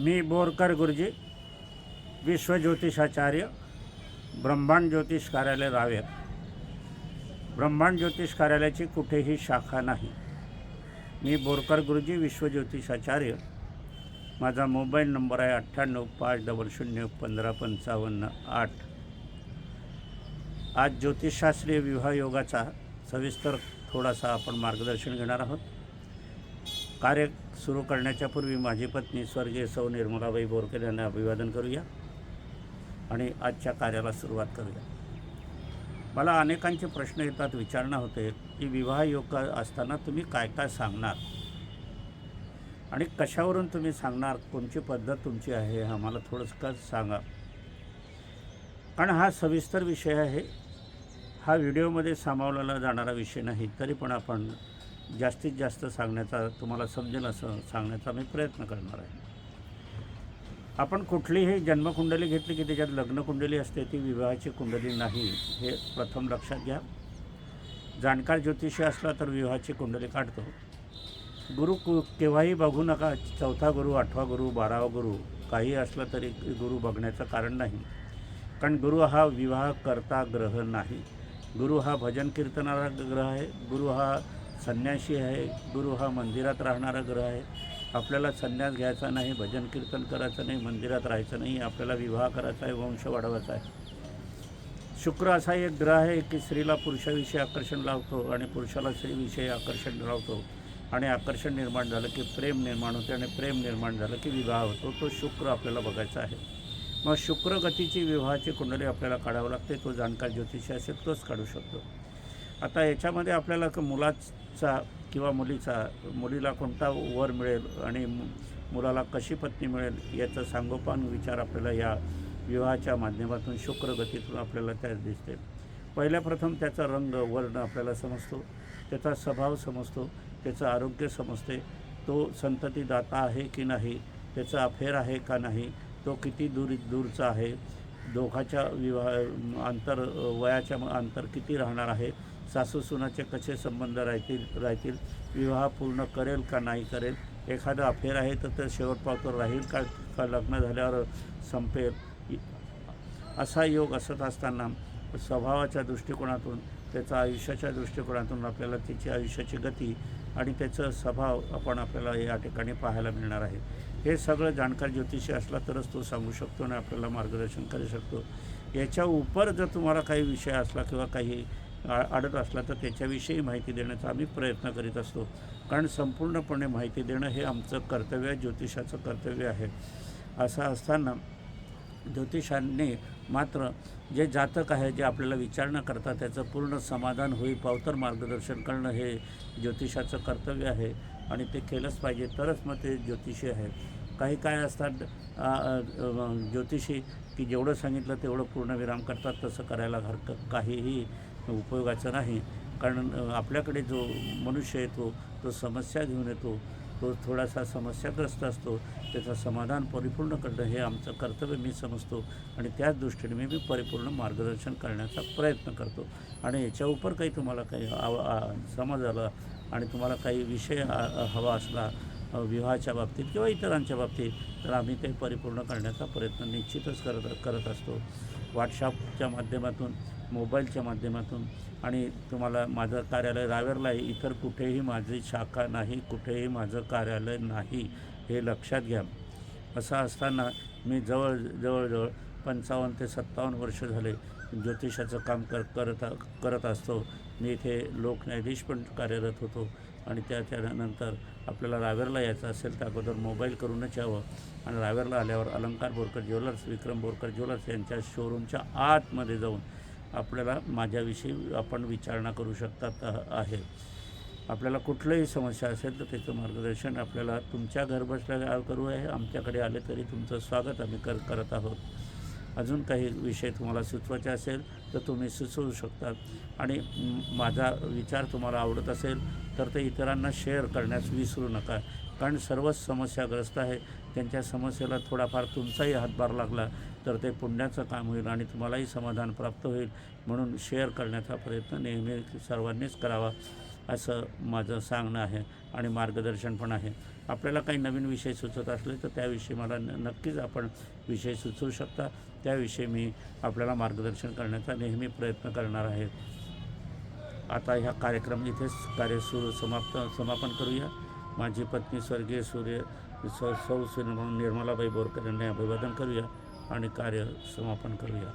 मी बोरकर गुरुजी विश्वज्योतिषाचार्य ब्रह्मांड ज्योतिष कार्यालय रावेर. ब्रह्मांड ज्योतिष कार्यालयाची कुठेही शाखा नाही. मी बोरकर गुरुजी विश्वज्योतिषाचार्य. माझा मोबाईल नंबर आहे अठ्ठ्याण्णव पाच डबल शून्य पंधरा पंचावन्न आठ. आज ज्योतिषशास्त्रीय विवाह योगाचा सविस्तर थोडासा आपण मार्गदर्शन घेणार आहोत. कार्य सुरू करण्याच्या पूर्वी माझी पत्नी स्वर्गीय सौ निर्मलाबाई बोरकर यांना अभिवादन करूया आणि आजच्या कार्याला सुरुवात करूया. मला अनेकांचे प्रश्न येतात विचारणा होते की विवाह योग असताना तुम्ही काय काय सांगणार? आणि कशावरून तुम्ही सांगणार? कोणची पद्धत तुमची आहे? हे आम्हाला थोडंसं सांगा? कारण हा सविस्तर विषय आहे. हा व्हिडिओमध्ये सामावलेला जाणारा विषय नाही तरी पण आपण जास्तीत जास्त सांगण्याचा तुम्हाला समजेल असं सांगण्याचा मी प्रयत्न करणार आहे. आपण कुठलीही जन्मकुंडली घेतली की त्याच्यात लग्नकुंडली असते ती विवाहाची कुंडली नाही हे प्रथम लक्षात घ्या. जाणकार ज्योतिषी असला तर विवाहाची कुंडली काढतो. गुरु कु केव्हाही बघू नका चौथा गुरु आठवा गुरु बारावा गुरु काही असलं तरी गुरु बघण्याचं कारण नाही. कारण गुरु हा विवाह करता ग्रह नाही. गुरु हा भजन कीर्तनारा ग्रह आहे. गुरु हा संन्यासी आहे गुरु हा मंदिरात राहणारा ग्रह आहे. आपल्याला संन्यास घ्यायचा नाही भजन कीर्तन करायचं नाही मंदिरात राहायचं नाही आपल्याला विवाह करायचा आहे वंश वाढवायचा आहे. शुक्र असा एक ग्रह आहे की स्त्रीला पुरुषाविषयी आकर्षण लावतो आणि पुरुषाला स्त्रीविषयी आकर्षण लावतो. आणि आकर्षण निर्माण झालं की प्रेम निर्माण होते आणि प्रेम निर्माण झालं की विवाह होतो. तो शुक्र आपल्याला बघायचा आहे. मग शुक्र गतीची विवाहाची कुंडली आपल्याला काढावं लागते. तो जाणकार ज्योतिषी असेल तोच काढू शकतो. आता याच्यामध्ये आपल्याला मुलाच मुलाचा किंवा मुलीचा मुलीला कोणता वर मिळेल आणि मुलाला कशी पत्नी मिळेल याचं सांगोपान विचार आपल्याला या विवाहाच्या माध्यमातून शुक्र गतीतून आपल्याला त्या दिसते. पहिल्या प्रथम त्याचा रंग वर्ण आपल्याला समजतो त्याचा स्वभाव समजतो त्याचं आरोग्य समजते तो संततीदाता आहे की नाही त्याचं अफेअर आहे का नाही तो किती दूर दूरचा आहे दोघाच्या विवाह अंतर वयाच्या अंतर किती राहणार आहे? सासू सुनाचे कसे संबंध राहतील राहतील? विवाह पूर्ण करेल का नाही करेल? एखादं अफेअर आहे तर ते शेवटपावतो राहील का का लग्न झाल्यावर संपेल? असा योग असत असताना स्वभावाच्या दृष्टिकोनातून त्याचा आयुष्याच्या दृष्टिकोनातून आपल्याला तिची आयुष्याची गती आणि त्याचं स्वभाव आपण आपल्याला या ठिकाणी पाहायला मिळणार आहे. हे सगळं जाणकार ज्योतिषी असला तरच तो सांगू शकतो आणि आपल्याला मार्गदर्शन करू शकतो. याच्या उपर जर तुम्हाला काही विषय असला किंवा काही आ- अडत असला तर त्याच्याविषयी माहिती देण्याचा आम्ही प्रयत्न करीत असतो. कारण संपूर्णपणे माहिती देणं हे आमचं कर्तव्य आहे ज्योतिषाचं कर्तव्य आहे. असं असताना ज्योतिषांनी मात्र जे जातक आहे जे आपल्याला विचारणा करतात त्याचं पूर्ण समाधान होई पावतर मार्गदर्शन करणं हे ज्योतिषाचं कर्तव्य आहे आणि ते केलंच पाहिजे. तरच मग ते ज्योतिषी आहे. काही काय असतात ज्योतिषी की जेवढं सांगितलं तेवढं पूर्णविराम करतात तसं करायला हरकत काहीही उपयोगाचं नाही. कारण आपल्याकडे जो मनुष्य येतो तो समस्या घेऊन येतो तो थोडासा समस्याग्रस्त असतो त्याचं समाधान परिपूर्ण करणं हे आमचं कर्तव्य मी समजतो आणि त्याच दृष्टीने मी मी परिपूर्ण मार्गदर्शन करण्याचा प्रयत्न करतो. आणि याच्या उपर काही तुम्हाला काही आव समज आला आणि तुम्हाला काही विषय हवा असला विवाहाच्या बाबतीत किंवा इतरांच्या बाबतीत तर आम्ही ते परिपूर्ण करण्याचा प्रयत्न निश्चितच करत करत असतो. व्हॉट्सअपच्या माध्यमातून मोबाईलच्या माध्यमातून. आणि तुम्हाला माझं कार्यालय रावेरला आहे. इतर कुठेही माझी शाखा नाही कुठेही माझं कार्यालय नाही हे लक्षात घ्या. असं असताना मी जवळ जवळजवळ पंचावन्न ते सत्तावन्न वर्ष झाले ज्योतिषाचं काम कर करत करत असतो. मी इथे लोकन्यायाधीश पण कार्यरत होतो. आणि त्या त्यानंतर आपल्याला रावेरला यायचं असेल तर अगोदर मोबाईल करूनच यावं. आणि रावेरला आल्यावर अलंकार बोरकर ज्वेलर्स विक्रम बोरकर ज्वेलर्स यांच्या शोरूमच्या आतमध्ये जाऊन आपल्याला माझ्याविषयी आपण विचारणा करू शकतात आहे. आपल्याला कुठलंही समस्या असेल तर त्याचं मार्गदर्शन आपल्याला तुमच्या घरबसल्या करू आहे. आमच्याकडे आले तरी तुमचं स्वागत आम्ही कर करत आहोत. अजून काही विषय तुम्हाला सुचवायचे असेल तर तुम्ही सुचवू शकतात आणि माझा विचार तुम्हाला आवडत असेल तर ते इतरांना शेअर करण्यास विसरू नका. कारण सर्वच समस्याग्रस्त आहे. त्यांच्या समस्येला थोडाफार तुमचाही हातभार लागला तर ते पुण्याचं काम होईल आणि तुम्हालाही समाधान प्राप्त होईल म्हणून शेअर करण्याचा प्रयत्न नेहमी सर्वांनीच करावा असं माझं सांगणं आहे आणि मार्गदर्शन पण आहे. आपल्याला काही नवीन विषय सुचत असले तर त्याविषयी मला नक्कीच आपण विषय सुचवू शकता. त्याविषयी मी आपल्याला मार्गदर्शन करण्याचा नेहमी प्रयत्न करणार आहे. आता ह्या कार्यक्रम इथेच कार्य सुरू समाप्त समापन करूया. माझी पत्नी स्वर्गीय सूर्य सौ निर्मलाबाई बोरकर यांना अभिवादन करूया आणि कार्य समापन करूया.